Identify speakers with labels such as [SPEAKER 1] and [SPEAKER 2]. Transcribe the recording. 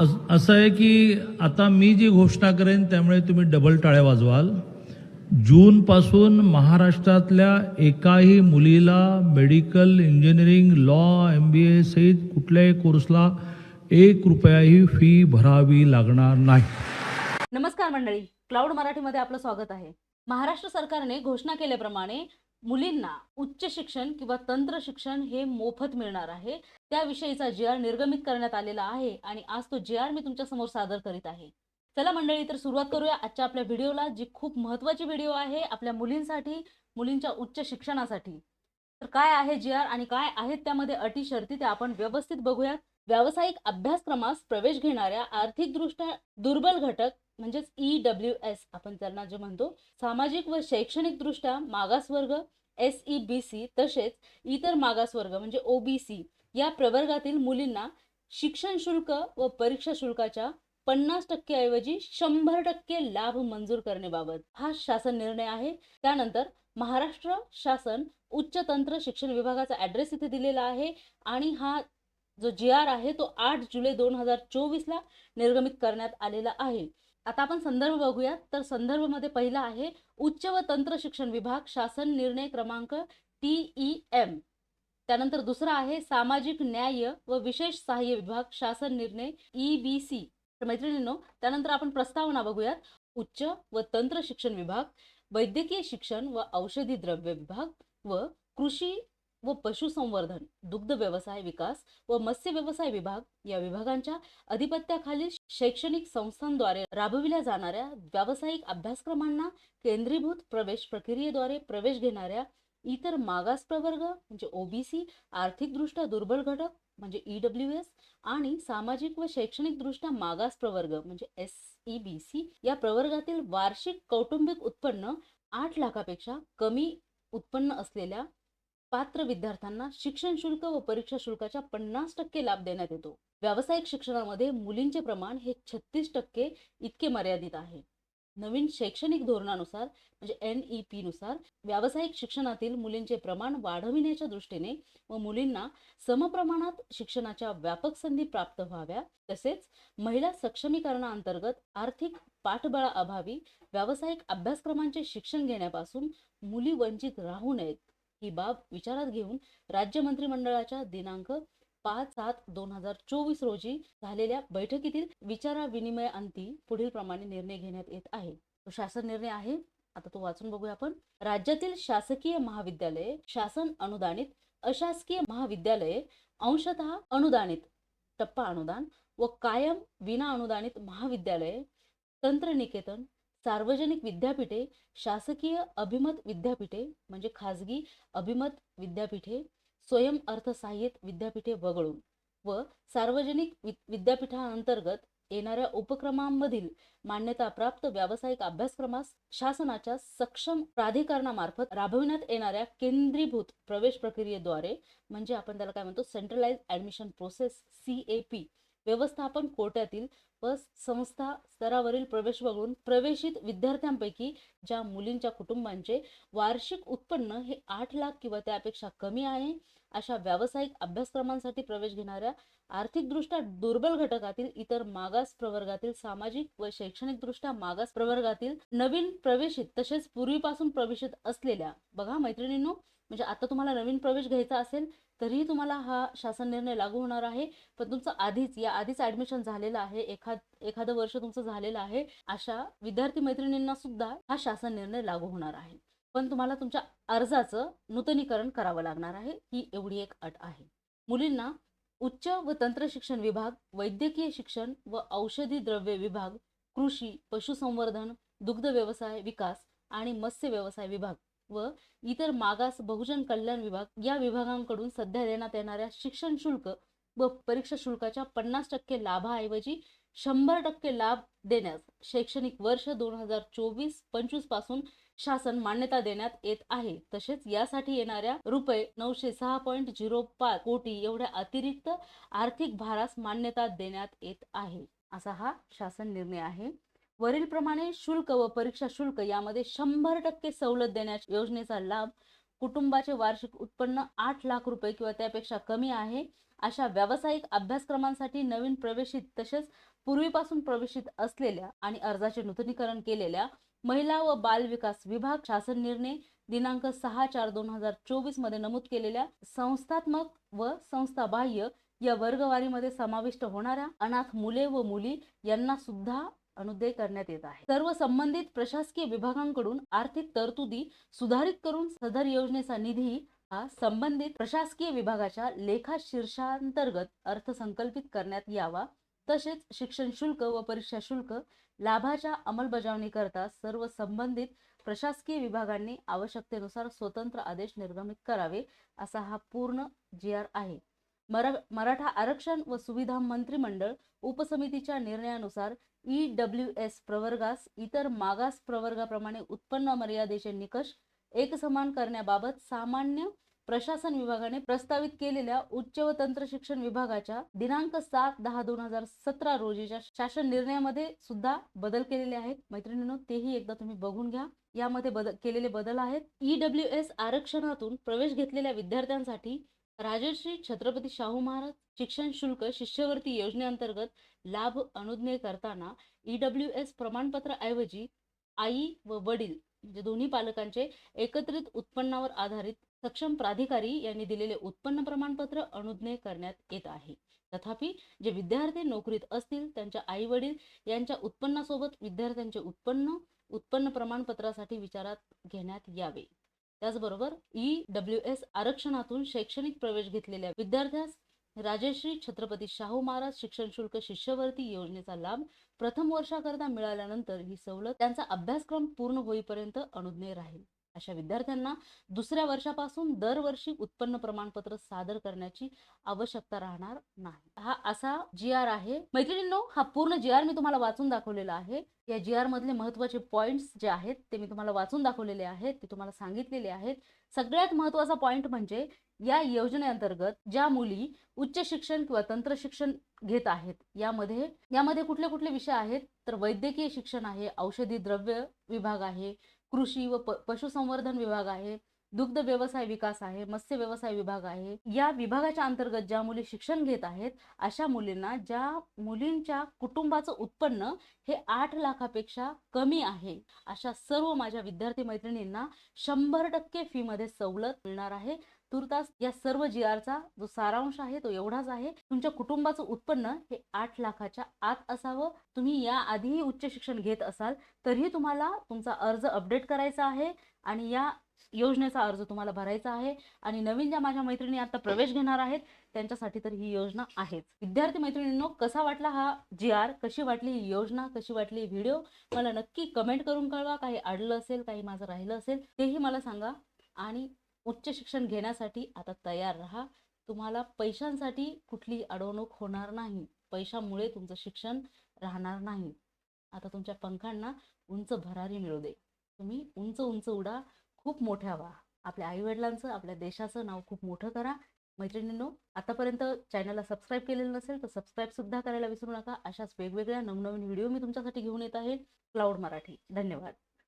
[SPEAKER 1] असं आहे की आता मी जी घोषणा करेन त्यामुळे तुम्ही डबल टाळ्या वाजवाल. जूनपासून महाराष्ट्रातल्या एकाही मुलीला medical engineering law M B A सहित कुठल्याही कोर्सला एक रुपयाही फी भरावी लागणार नाही.
[SPEAKER 2] नमस्कार मंडळी. क्लाउड मराठीमध्ये आपलं स्वागत आहे. महाराष्ट्र सरकारने घोषणा केल्याप्रमाणे मुलींना उच्च शिक्षण किंवा तंत्र शिक्षण हे मोफत मिळणार आहे. त्याविषयीचा जे आर निर्गमित करण्यात आलेला आहे आणि आज तो जे आर मी तुमच्यासमोर सादर करीत आहे. चला मंडळी तर सुरुवात करूया आजच्या आपल्या व्हिडिओला जी खूप महत्त्वाची व्हिडिओ आहे आपल्या मुलींसाठी मुलींच्या उच्च शिक्षणासाठी. तर काय आहे जी आर आणि काय आहेत त्यामध्ये अटी शर्ती ते आपण व्यवस्थित बघूयात. व्यावसायिक अभ्यासक्रमास प्रवेश घेणाऱ्या आर्थिकदृष्ट्या दुर्बल घटक म्हणजेच ई डब्ल्यू एस आपण त्यांना जे म्हणतो सामाजिक व शैक्षणिक दृष्ट्या मागासवर्ग एस ई बी सी तसेच इतर मागासवर्ग म्हणजे ओ बी सी या प्रवर्गातील मुलींना शिक्षण शुल्क व परीक्षा शुल्काच्या पन्नास टक्के ऐवजी शंभर टक्के लाभ मंजूर करण्याबाबत हा शासन निर्णय आहे. त्यानंतर महाराष्ट्र शासन उच्च तंत्र शिक्षण विभागाचा ॲड्रेस इथे दिलेला आहे आणि हा जो जी आर आहे तो आठ जुलै दोन हजार चोवीसला निर्गमित करण्यात आलेला आहे. आता आपण संदर्भ बघूयात. तर संदर्भमध्ये पहिला आहे उच्च व तंत्र शिक्षण विभाग शासन निर्णय क्रमांक टी ई एम त्यानंतर दुसरा आहे सामाजिक न्याय व विशेष सहाय्य विभाग शासन निर्णय ई बी सी मैत्रिणींनो त्यानंतर आपण प्रस्तावना बघूयात. उच्च व तंत्र शिक्षण विभाग वैद्यकीय शिक्षण व औषधी द्रव्य विभाग व कृषी व पशुसंवर्धन दुग्ध व्यवसाय विकास व मत्स्य व्यवसाय विभाग या विभागांच्या अधिपत्याखालील शैक्षणिक संस्थांद्वारे राबविल्या जाणाऱ्या व्यावसायिक अभ्यासक्रमांना केंद्रीभूत प्रवेश प्रक्रियेद्वारे प्रवेश घेणाऱ्या इतर मागास प्रवर्ग म्हणजे ओबीसी आर्थिकदृष्ट्या दुर्बल घटक म्हणजे ई डब्ल्यू एस आणि सामाजिक व शैक्षणिकदृष्ट्या मागास प्रवर्ग म्हणजे एस ई बी सी या प्रवर्गातील वार्षिक कौटुंबिक उत्पन्न आठ लाखापेक्षा कमी उत्पन्न असलेल्या पात्र विद्यार्थ्यांना शिक्षण शुल्क व परीक्षा शुल्काच्या पन्नास टक्के लाभ देण्यात येतो. व्यावसायिक शिक्षणामध्ये मुलींचे प्रमाण हे छत्तीस टक्के इतके मर्यादित आहे. नवीन शैक्षणिक धोरणानुसार म्हणजे एन ई पी नुसार व्यावसायिक शिक्षणातील मुलींचे प्रमाण वाढविण्याच्या दृष्टीने व मुलींना समप्रमाणात शिक्षणाच्या व्यापक संधी प्राप्त व्हाव्या तसेच महिला सक्षमीकरणाअंतर्गत आर्थिक पाठबळाअभावी व्यावसायिक अभ्यासक्रमांचे शिक्षण घेण्यापासून मुली वंचित राहू नयेत. ही बाब विचारात घेऊन राज्य मंत्रिमंडळाच्या दिनांक पाच सात दोन हजार चोवीस रोजी झालेल्या बैठकीतील विचाराविनिमयाअंती पुढील प्रमाणे निर्णय घेण्यात येत आहे. तो शासन निर्णय आहे. आता तो वाचून बघूया आपण. राज्यातील शासकीय महाविद्यालये शासन अनुदानित अशासकीय महाविद्यालये अंशतः अनुदानित टप्पा अनुदान व कायम विना अनुदानित महाविद्यालये तंत्रनिकेतन सार्वजनिक विद्यापीठे शासकीय अभिमत विद्यापीठे म्हणजे खाजगी अभिमत विद्यापीठे स्वयं अर्थसहाय्यित विद्यापीठे वगळून व सार्वजनिक वि विद्यापीठांतर्गत येणाऱ्या उपक्रमांमधील मान्यताप्राप्त व्यावसायिक अभ्यासक्रमास शासनाच्या सक्षम प्राधिकरणामार्फत राबविण्यात येणाऱ्या केंद्रीभूत प्रवेश प्रक्रियेद्वारे म्हणजे आपण त्याला काय म्हणतो centralise admission process C A P व्यवस्थापन कोट्यातील व संस्था स्तरावरील प्रवेश वगळून प्रवेशित विद्यार्थ्यांपैकी ज्या मुलींच्या कुटुंबांचे वार्षिक उत्पन्न हे आठ लाख किंवा त्यापेक्षा कमी आहे अशा व्यावसायिक अभ्यासक्रमांसाठी प्रवेश घेणाऱ्या आर्थिकदृष्ट्या दुर्बल घटकातील इतर मागास प्रवर्गातील सामाजिक व शैक्षणिकदृष्ट्या मागास प्रवर्गातील नवीन प्रवेशित तसेच पूर्वीपासून प्रवेशित असलेल्या बघा मैत्रिणींनो म्हणजे आता तुम्हाला नवीन प्रवेश घ्यायचा असेल तरीही तुम्हाला हा शासन निर्णय लागू होणार आहे. पण तुमचं आधीच या आधीच ऍडमिशन झालेलं आहे एखाद एखादं वर्ष तुमचं झालेलं आहे अशा विद्यार्थी मैत्रिणींना सुद्धा हा शासन निर्णय लागू होणार आहे. पण तुम्हाला तुमच्या अर्जाचं नूतनीकरण करावं लागणार आहे ही एवढी एक अट आहे. मुलींना उच्च व तंत्र शिक्षण विभाग वैद्यकीय शिक्षण व औषधी द्रव्य विभाग कृषी पशुसंवर्धन दुग्ध व्यवसाय विकास आणि मत्स्य व्यवसाय विभाग व इतर मागास बहुजन कल्याण विभाग या विभागांकडून सध्या देण्यात येणाऱ्या शिक्षण शुल्क व परीक्षा शुल्काच्या पन्नास टक्के लाभाऐवजी शंभर टक्के लाभ देण्यास शैक्षणिक वर्ष दोन हजार चोवीस पंचवीसपासून शासन मान्यता देण्यात येत आहे. तसेच यासाठी येणाऱ्या रुपये नऊशे सहा पॉईंट झिरो पाच कोटी एवढ्या अतिरिक्त आर्थिक भारास मान्यता देण्यात येत आहे. असा हा शासन निर्णय आहे. वरीलप्रमाणे शुल्क व परीक्षा शुल्क यामध्ये शंभर टक्के सवलत देण्याच्या योजनेचा लाभ कुटुंबाचे वार्षिक उत्पन्न आठ लाख रुपये किंवा त्यापेक्षा कमी आहे. अशा व्यावसायिक अभ्यासक्रमांसाठी नवीन प्रवेशित तसेच पूर्वीपासून प्रवेशित असलेल्या आणि अर्जाचे नूतनीकरण केलेल्या महिला व बाल विकास विभाग शासन निर्णय दिनांक सहा चार दोन हजार चोवीसमध्ये नमूद केलेल्या संस्थात्मक व संस्थाबाह्य या वर्गवारीमध्ये समाविष्ट होणाऱ्या अनाथ मुले व मुली यांना सुद्धा अनुदय करण्यात येत आहे. सर्व संबंधित प्रशासकीय विभागांकडून आर्थिक तरतुदी सुधारित करून सदर योजनेचा निधी हा संबंधित प्रशासकीय विभागाच्या लेखा शीर्षांतर्गत अर्थसंकल्पित करण्यात यावा. तसेच शिक्षण शुल्क व परीक्षा शुल्क लाभाच्या अंमलबजावणीकरता सर्व संबंधित प्रशासकीय विभागांनी आवश्यकतेनुसार स्वतंत्र आदेश निर्गमित करावे असा हा पूर्ण जी आर आहे. मरा मराठा आरक्षण व सुविधा मंत्रिमंडळ उपसमितीच्या निर्णयानुसार ई डब्ल्यू एस प्रवर्गास इतर मागास प्रवर्गाप्रमाणे उत्पन्न मर्यादेचे निकष एकसमान करण्याबाबत सामान्य प्रशासन विभागाने प्रस्तावित केलेल्या उच्च व तंत्र शिक्षण विभागाच्या दिनांक सात दहा दोन हजार सतरा रोजीच्या शासन निर्णयामध्ये सुद्धा बदल केलेले आहेत. मैत्रिणींनो तेही एकदा तुम्ही बघून घ्या. यामध्ये बदल केलेले बदल आहेत. ई डब्ल्यू एस आरक्षणातून प्रवेश घेतलेल्या विद्यार्थ्यांसाठी राजश्री छत्रपती शाहू महाराज शिक्षण शुल्क शिष्यवृत्ती योजनेअंतर्गत लाभ अनुज्ञे करताना ई डब्ल्यू एस प्रमाणपत्र ऐवजी आई व वडील म्हणजे दोन्ही पालकांचे एकत्रित उत्पन्नावर आधारित सक्षम प्राधिकारी यांनी दिलेले उत्पन्न प्रमाणपत्र अनुज्ञे करण्यात येत आहे. तथापि जे विद्यार्थी नोकरीत असतील त्यांच्या आई वडील यांच्या उत्पन्नासोबत विद्यार्थ्यांचे उत्पन्न उत्पन्न प्रमाणपत्रासाठी विचारात घेण्यात यावे. त्याचबरोबर ई डब्ल्यू एस आरक्षणातून शैक्षणिक प्रवेश घेतलेल्या विद्यार्थ्यास राजश्री छत्रपती शाहू महाराज शिक्षण शुल्क शिष्यवृत्ती योजनेचा लाभ प्रथम वर्षाकरता मिळाल्यानंतर ही सवलत त्यांचा अभ्यासक्रम पूर्ण होईपर्यंत अनुज्ञेय राहील. अशा विद्यार्थ्यांना दुसऱ्या वर्षापासून दरवर्षी उत्पन्न प्रमाणपत्र सादर करण्याची आवश्यकता राहणार नाही. हा असा जी आर आहे. मैत्रिणींनो हा पूर्ण जी आर मी तुम्हाला वाचून दाखवलेला आहे. या जी आर मधले महत्त्वाचे पॉइंट्स जे आहेत ते मी तुम्हाला वाचून दाखवलेले आहेत ते तुम्हाला सांगितलेले आहेत. सगळ्यात महत्त्वाचा पॉइंट म्हणजे या योजनेअंतर्गत ज्या मुली उच्च शिक्षण किंवा तंत्र शिक्षण घेत आहेत यामध्ये यामध्ये कुठले कुठले विषय आहेत? तर वैद्यकीय शिक्षण आहे औषधी द्रव्य विभाग आहे कृषी व प पशुसंवर्धन विभाग आहे दुग्ध व्यवसाय विकास आहे मत्स्य व्यवसाय विभाग आहे या विभागाच्या अंतर्गत ज्या मुली शिक्षण घेत आहेत अशा मुलींना ज्या मुलींच्या कुटुंबाचं उत्पन्न हे आठ लाखापेक्षा कमी आहे अशा सर्व माझ्या विद्यार्थी मैत्रिणींना शंभर टक्के फी मध्ये सवलत मिळणार आहे. तुर्तास या सर्व जी आरचा जो सारांश आहे तो एवढाच आहे. तुमच्या कुटुंबाचं उत्पन्न हे आठ लाखाच्या आत असावं. तुम्ही या आधीही उच्च शिक्षण घेत असाल तरीही तुम्हाला तुमचा अर्ज अपडेट करायचा आहे आणि या योजनेचा अर्ज तुम्हाला भरायचा आहे. आणि नवीन ज्या माझ्या मैत्रिणी आता प्रवेश घेणार आहेत त्यांच्यासाठी तर ही योजना आहेच. विद्यार्थी मैत्रिणींनो कसा वाटला हा जी आर कशी वाटली ही योजना? कशी वाटली ही व्हिडिओ? मला नक्की कमेंट करून कळवा. काही अडलं असेल काही माझं राहिलं असेल तेही मला सांगा. आणि उच्च शिक्षण घेण्यासाठी आता तयार राहा. तुम्हाला पैशांसाठी कुठली अडवणूक होणार नाही. पैशामुळे तुमचं शिक्षण राहणार नाही. आता तुमच्या पंखांना उंच भरारी मिळू दे. तुम्ही उंच उंच उडा. खूप मोठ्या व्हा. आपल्या आईवडिलांचं आपल्या देशाचं नाव खूप मोठं करा. मैत्रिणींनो आतापर्यंत चॅनलला सबस्क्राईब केलेलं नसेल तर सबस्क्राईब सुद्धा करायला विसरू नका. अशाच वेगवेगळ्या नवनवीन व्हिडिओ मी तुमच्यासाठी घेऊन येत आहे. क्लाउड मराठी. धन्यवाद.